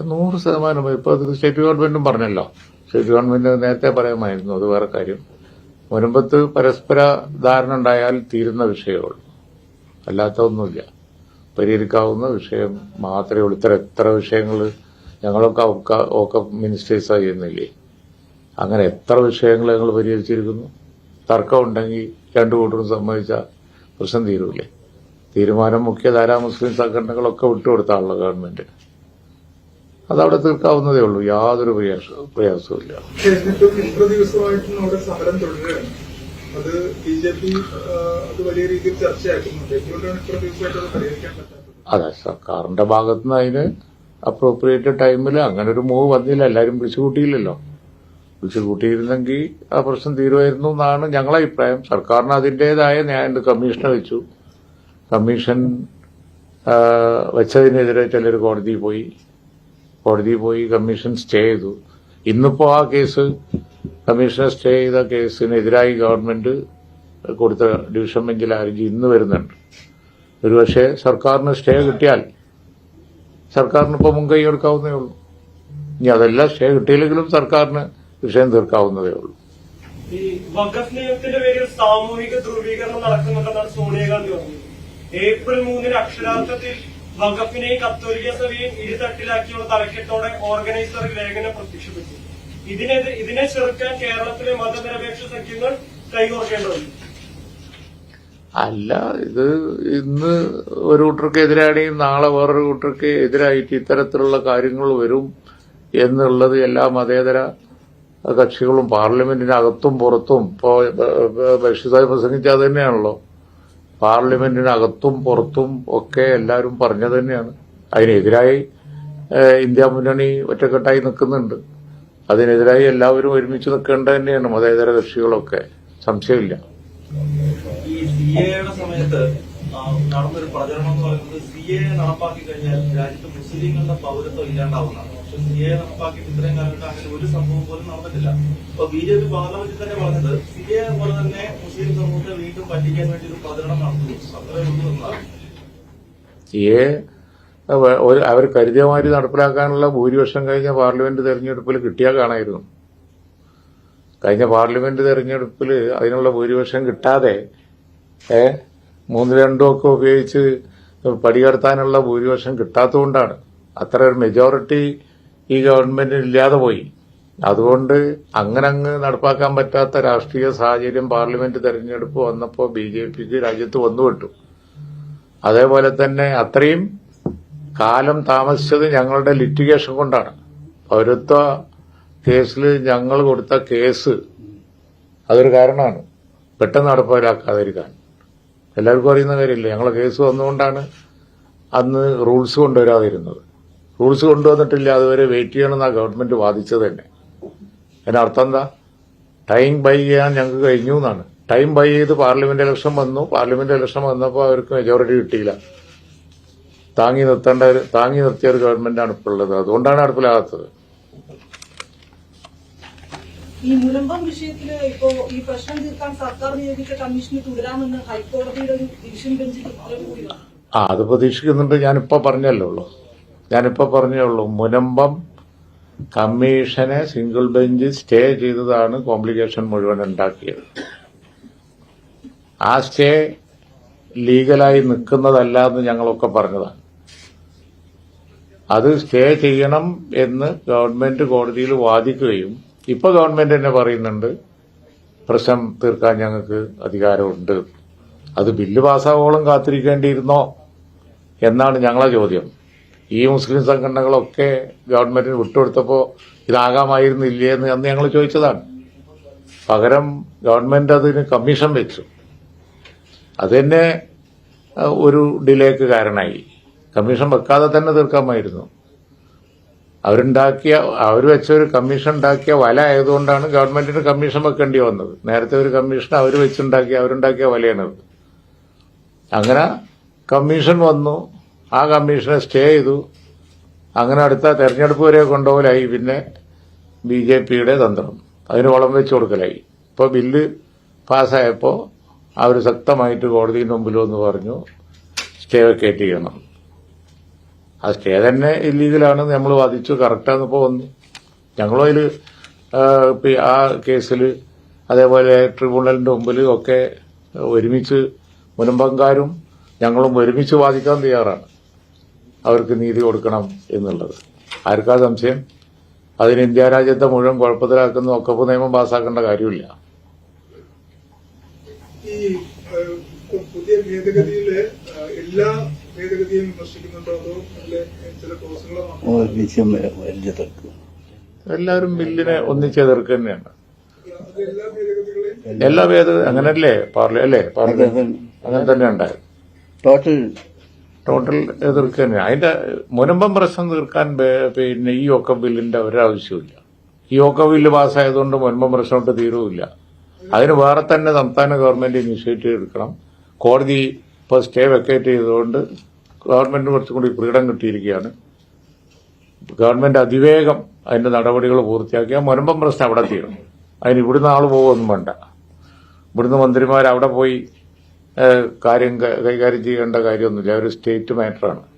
നൂറ് ശതമാനം ഇപ്പൊ അത് സ്റ്റേറ്റ് ഗവൺമെന്റും പറഞ്ഞല്ലോ. സ്റ്റേറ്റ് ഗവൺമെന്റ് നേരത്തെ പറയാമായിരുന്നു അത് വേറെ കാര്യം. മുൻപത്ത് പരസ്പര ധാരണ ഉണ്ടായാൽ തീരുന്ന വിഷയമുള്ളൂ അല്ലാത്ത ഒന്നുമില്ല പരിഹരിക്കാവുന്ന വിഷയം മാത്രമേ ഉള്ളൂ. ഇത്ര എത്ര വിഷയങ്ങൾ ഞങ്ങളൊക്കെ ഒക്കെ മിനിസ്റ്റേഴ്സ് ചെയ്യുന്നില്ലേ? അങ്ങനെ എത്ര വിഷയങ്ങൾ ഞങ്ങൾ പരിഹരിച്ചിരിക്കുന്നു? തർക്കമുണ്ടെങ്കിൽ രണ്ടു കൂട്ടരും സമ്മതിച്ച പ്രശ്നം തീരൂലേ? തീരുമാനം മുഖ്യധാരാ മുസ്ലിം സംഘടനകളൊക്കെ വിട്ടുകൊടുത്താണല്ലോ ഗവൺമെന്റ്. അതവിടെ തീർക്കാവുന്നതേ ഉള്ളൂ. യാതൊരു പ്രയാസവും തുടരുകയാണ്. അത് ബി ജെ പി അത് വലിയ രീതിയിൽ ചർച്ചയാക്കുന്നുണ്ട്. എന്തുകൊണ്ടാണ് ഇത്ര ദിവസമായിട്ട് അത് പരിഹരിക്കാൻ പറ്റാത്തത്? അതെ സർക്കാരിന്റെ ഭാഗത്ത് നിന്ന് അതിന് അപ്രോപ്രിയേറ്റ് ടൈമിൽ അങ്ങനെ ഒരു മൂവ് വന്നില്ല. എല്ലാരും വിളിച്ചു കൂട്ടിയില്ലല്ലോ വിളിച്ചു കൂട്ടിയിരുന്നെങ്കിൽ ആ പ്രശ്നം തീരുമായിരുന്നു എന്നാണ് ഞങ്ങളെ അഭിപ്രായം. സർക്കാരിന് അതിന്റേതായ ഞാൻ കമ്മീഷനെ വെച്ചു. കമ്മീഷൻ വെച്ചതിനെതിരെ ചിലർ കോടതിയിൽ പോയി. കോടതിയിൽ പോയി കമ്മീഷൻ സ്റ്റേ ചെയ്തു. ഇന്നിപ്പോ ആ കേസ് കമ്മീഷൻ സ്റ്റേ ചെയ്ത കേസിനെതിരായി ഗവൺമെന്റ് കൊടുത്ത ഡിവിഷൻ ബെഞ്ചിൽ ഹർജി ഇന്ന് വരുന്നുണ്ട്. ഒരുപക്ഷെ സർക്കാരിന് സ്റ്റേ കിട്ടിയാൽ സർക്കാരിന് ഇപ്പോൾ മുൻകൈ എടുക്കാവുന്നേ ഉള്ളൂ. ഇനി അതെല്ലാം സ്റ്റേ കിട്ടിയില്ലെങ്കിലും സർക്കാരിന് വിഷയം തീർക്കാവുന്നതേ ഉള്ളൂ. ഈ വഖഫ് സാമൂഹിക ധ്രുവീകരണം നടക്കുന്നുണ്ടെന്നാണ് സോണിയാഗാന്ധി പറഞ്ഞത്. ഏപ്രിൽ മൂന്നിന് അക്ഷരാർത്ഥത്തിൽ വഖഫിനെയും കത്തോലിക്ക സഭയെയും ഇരുതട്ടിലാക്കിയുള്ള തലക്കെട്ടോടെ ഓർഗനൈസർ ലേഖനം പ്രത്യക്ഷപ്പെട്ടു. ഇതിനെ ഇതിനെ ചെറുക്കാൻ കേരളത്തിലെ മതനിരപേക്ഷ സഖ്യങ്ങൾ കൈകോർക്കേണ്ടതുണ്ട്. അല്ല ഇത് ഇന്ന് ഒരു കൂട്ടർക്ക് എതിരാണെങ്കിൽ നാളെ വേറൊരു കൂട്ടർക്ക് എതിരായിട്ട് ഇത്തരത്തിലുള്ള കാര്യങ്ങൾ വരും എന്നുള്ളത് എല്ലാ മതേതര കക്ഷികളും പാർലമെന്റിനകത്തും പുറത്തും ഇപ്പോ ബഷീസായി പ്രസംഗിച്ചാൽ തന്നെയാണല്ലോ. പാർലമെന്റിനകത്തും പുറത്തും ഒക്കെ എല്ലാവരും പറഞ്ഞത് തന്നെയാണ്. അതിനെതിരായി ഇന്ത്യ മുന്നണി ഒറ്റക്കെട്ടായി നിൽക്കുന്നുണ്ട്. അതിനെതിരായി എല്ലാവരും ഒരുമിച്ച് നിൽക്കേണ്ടത് തന്നെയാണ് മതേതര കക്ഷികളൊക്കെ. സംശയമില്ല. ഈ നടന്നൊരു പ്രചരണം എന്ന് പറയുന്നത് സി എ നടപ്പാക്കി കഴിഞ്ഞാൽ രാജ്യത്ത് മുസ്ലിങ്ങളുടെ പൗരത്വം ഇല്ലാണ്ടാവുന്നതാണ്. പക്ഷെ നടപ്പാക്കി ഇത്രയും കാലഘട്ടം അങ്ങനെ ഒരു സംഭവം പോലും നടന്നിട്ടില്ല. ഇപ്പൊ ബി ജെ പി പാർലമെന്റിൽ തന്നെ പറഞ്ഞത് സിഎ പോലെ തന്നെ മുസ്ലിം സമൂഹത്തെ വീണ്ടും പറ്റിക്കാൻ വേണ്ടി ഒരു പ്രചരണം നടത്തുന്നു. അത്രയും ഉള്ളൂ എന്നാണ് സിയെ അവർ കരുതിയ മാതിരി നടപ്പിലാക്കാനുള്ള ഭൂരിപക്ഷം കഴിഞ്ഞ പാർലമെന്റ് തെരഞ്ഞെടുപ്പിൽ കിട്ടിയാൽ കാണായിരുന്നു. കഴിഞ്ഞ പാർലമെന്റ് തെരഞ്ഞെടുപ്പിൽ അതിനുള്ള ഭൂരിപക്ഷം കിട്ടാതെ ഏ മൂന്ന് രണ്ടും ഒക്കെ ഉപയോഗിച്ച് പടികടത്താനുള്ള ഭൂരിപക്ഷം കിട്ടാത്തതുകൊണ്ടാണ്. അത്ര ഒരു മെജോറിറ്റി ഈ ഗവൺമെന്റിന് ഇല്ലാതെ പോയി. അതുകൊണ്ട് അങ്ങനെ അങ്ങ് നടപ്പാക്കാൻ പറ്റാത്ത രാഷ്ട്രീയ സാഹചര്യം പാർലമെന്റ് തെരഞ്ഞെടുപ്പ് വന്നപ്പോൾ ബി ജെ പിക്ക് രാജ്യത്ത് വന്നുവിട്ടു അതേപോലെ തന്നെ അത്രയും കാലം താമസിച്ചത് ഞങ്ങളുടെ ലിറ്റിഗേഷൻ കൊണ്ടാണ്. പൗരത്വ കേസിൽ ഞങ്ങൾ കൊടുത്ത കേസ് അതൊരു കാരണമാണ്. പെട്ടെന്ന് നടപ്പിലാക്കാതിരിക്കാൻ എല്ലാവർക്കും അറിയുന്ന കാര്യമില്ല? ഞങ്ങളെ കേസ് വന്നുകൊണ്ടാണ് അന്ന് റൂൾസ് കൊണ്ടുവരാതിരുന്നത്. റൂൾസ് കൊണ്ടുവന്നിട്ടില്ല അതുവരെ വെയിറ്റ് ചെയ്യണമെന്നാണ് ഗവൺമെന്റ് വാദിച്ചത് തന്നെ. അതിനർത്ഥം എന്താ? ടൈം ബൈ ചെയ്യാൻ ഞങ്ങൾക്ക് കഴിഞ്ഞു എന്നാണ്. ടൈം ബൈ ചെയ്ത് പാർലമെന്റ് ഇലക്ഷൻ വന്നു. പാർലമെന്റ് ഇലക്ഷൻ വന്നപ്പോൾ അവർക്ക് മെജോറിറ്റി കിട്ടിയില്ല. താങ്ങി നിർത്തേണ്ട ഒരു താങ്ങി നിർത്തിയ ഒരു ഗവൺമെന്റാണ് ഇപ്പോൾ ഉള്ളത്. അതുകൊണ്ടാണ് അടുപ്പിലാകാത്തത് ഈ മുനമ്പം വിഷയത്തിൽ ഇപ്പോ ഈ പ്രശ്നം തീർക്കാൻ സർക്കാർ നിയോഗിച്ച കമ്മീഷന് തുടരാമെന്ന് ഹൈക്കോടതിയുടെ ഒരു ഡിവിഷൻ ബെഞ്ചിൽ ആ അത് പ്രതീക്ഷിക്കുന്നുണ്ട്. ഞാനിപ്പോ പറഞ്ഞല്ലേ ഉള്ളൂ ഞാനിപ്പോ പറഞ്ഞേ ഉള്ളൂ മുനമ്പം കമ്മീഷനെ സിംഗിൾ ബെഞ്ച് സ്റ്റേ ചെയ്തതാണ് കോംപ്ലിക്കേഷൻ മുഴുവൻ ഉണ്ടാക്കിയത്. ആ സ്റ്റേ ലീഗലായി നിൽക്കുന്നതല്ല എന്ന് ഞങ്ങളൊക്കെ പറഞ്ഞതാണ്. അത് സ്റ്റേ ചെയ്യണം എന്ന് ഗവൺമെന്റ് കോടതിയിൽ വാദിക്കുകയും ഇപ്പൊ ഗവൺമെന്റ് തന്നെ പറയുന്നുണ്ട് പ്രശ്നം തീർക്കാൻ ഞങ്ങൾക്ക് അധികാരമുണ്ട്. അത് ബില്ല് പാസ്സാവോളം കാത്തിരിക്കേണ്ടിയിരുന്നോ? എന്നാണ് ഞങ്ങളെ ചോദ്യം. ഈ മുസ്ലിം സംഘടനകളൊക്കെ ഗവൺമെന്റിന് വിട്ടുകൊടുത്തപ്പോൾ ഇതാകാമായിരുന്നില്ലേ എന്ന് അന്ന് ഞങ്ങൾ ചോദിച്ചതാണ്. പകരം ഗവൺമെന്റ് അതിന് കമ്മീഷൻ വെച്ചു. അത് തന്നെ ഒരു ഡിലേക്ക് കാരണമായി കമ്മീഷൻ വെക്കാതെ തന്നെ തീർക്കാമായിരുന്നു. അവരുണ്ടാക്കിയ അവർ വെച്ച ഒരു കമ്മീഷൻ ഉണ്ടാക്കിയ വല ആയതുകൊണ്ടാണ് ഗവൺമെന്റിന് കമ്മീഷൻ വെക്കേണ്ടി വന്നത്. നേരത്തെ ഒരു കമ്മീഷൻ അവർ വെച്ചുണ്ടാക്കിയ അവരുണ്ടാക്കിയ വലയാണത് അങ്ങനെ കമ്മീഷൻ വന്നു. ആ കമ്മീഷനെ സ്റ്റേ ചെയ്തു. അങ്ങനെ അടുത്ത തെരഞ്ഞെടുപ്പ് വരെ കൊണ്ടുപോകലായി. പിന്നെ ബി ജെ പിയുടെ തന്ത്രം. അതിന് വളം വെച്ചു കൊടുക്കലായി. ഇപ്പോൾ ബില്ല് പാസ്സായപ്പോൾ അവർ ശക്തമായിട്ട് കോടതിയുടെ മുമ്പിൽ വന്ന് പറഞ്ഞു സ്റ്റേ വെക്കേറ്റ് ചെയ്യണം ആ സ്റ്റേ തന്നെ ഇല്ലീഗലാണ് നമ്മൾ വാദിച്ചു. കറക്റ്റാന്ന് ഇപ്പോൾ വന്നു. ഞങ്ങളും അതിൽ ആ കേസിൽ അതേപോലെ ട്രിബ്യൂണലിന്റെ മുമ്പിൽ ഒക്കെ ഒരുമിച്ച് മുനമ്പങ്കാരും ഞങ്ങളും ഒരുമിച്ച് വാദിക്കാൻ തയ്യാറാണ്. അവർക്ക് നീതി കൊടുക്കണം എന്നുള്ളത്. ആർക്കാ സംശയം? അതിന് ഇന്ത്യ രാജ്യത്തെ മുഴുവൻ കുഴപ്പത്തിലാക്കുന്ന ഒക്കപ്പ് നിയമം പാസ്സാക്കേണ്ട കാര്യമില്ല. ഈ പുതിയ ഭേദഗതിയിൽ എല്ലാ ഭേദഗതിയും വിമർശിക്കുന്നുണ്ടോ അതോ അതിലെ ചില ക്ലോസുകളോ എല്ലാവരും ബില്ലിനെ ഒന്നിച്ചെതിർക്ക് തന്നെയാണ് എല്ലാ ഭേദഗതി അങ്ങനല്ലേ? പാർലി അല്ലേ? പാർലമെന്റ് അങ്ങനെ തന്നെ ഉണ്ടായത്. ടോട്ടൽ ടോട്ടൽ എതിർക്കുക തന്നെ അതിന്റെ മുനമ്പം പ്രശ്നം തീർക്കാൻ പിന്നെ ഈ ഒക്കെ ബില്ലിന്റെ ഒരാവശ്യമില്ല ഈ ഒക്കെ ബില്ല് പാസ്സായതുകൊണ്ട് മുൻപം പ്രശ്നം കൊണ്ട് തീരുവില്ല. അതിന് വേറെ തന്നെ സംസ്ഥാന ഗവൺമെന്റ് ഇനിഷ്യേറ്റീവ് എടുക്കണം. കോടതി ഇപ്പോൾ സ്റ്റേ വെക്കേറ്റ് ചെയ്തുകൊണ്ട് ഗവൺമെന്റ് കുറച്ചും കൂടി ഫ്രീഡം കിട്ടിയിരിക്കുകയാണ്. ഗവൺമെന്റ് അതിവേഗം അതിന്റെ നടപടികൾ പൂർത്തിയാക്കിയാൽ മുനമ്പം പ്രശ്നം അവിടെ തീരും അതിന് ഇവിടുന്ന് ആൾ പോകുമൊന്നും വേണ്ട. ഇവിടുന്ന് മന്ത്രിമാർ അവിടെ പോയി കാര്യം കൈകാര്യം ചെയ്യേണ്ട കാര്യമൊന്നുമില്ല. ഒരു സ്റ്റേറ്റ് മാറ്ററാണ്.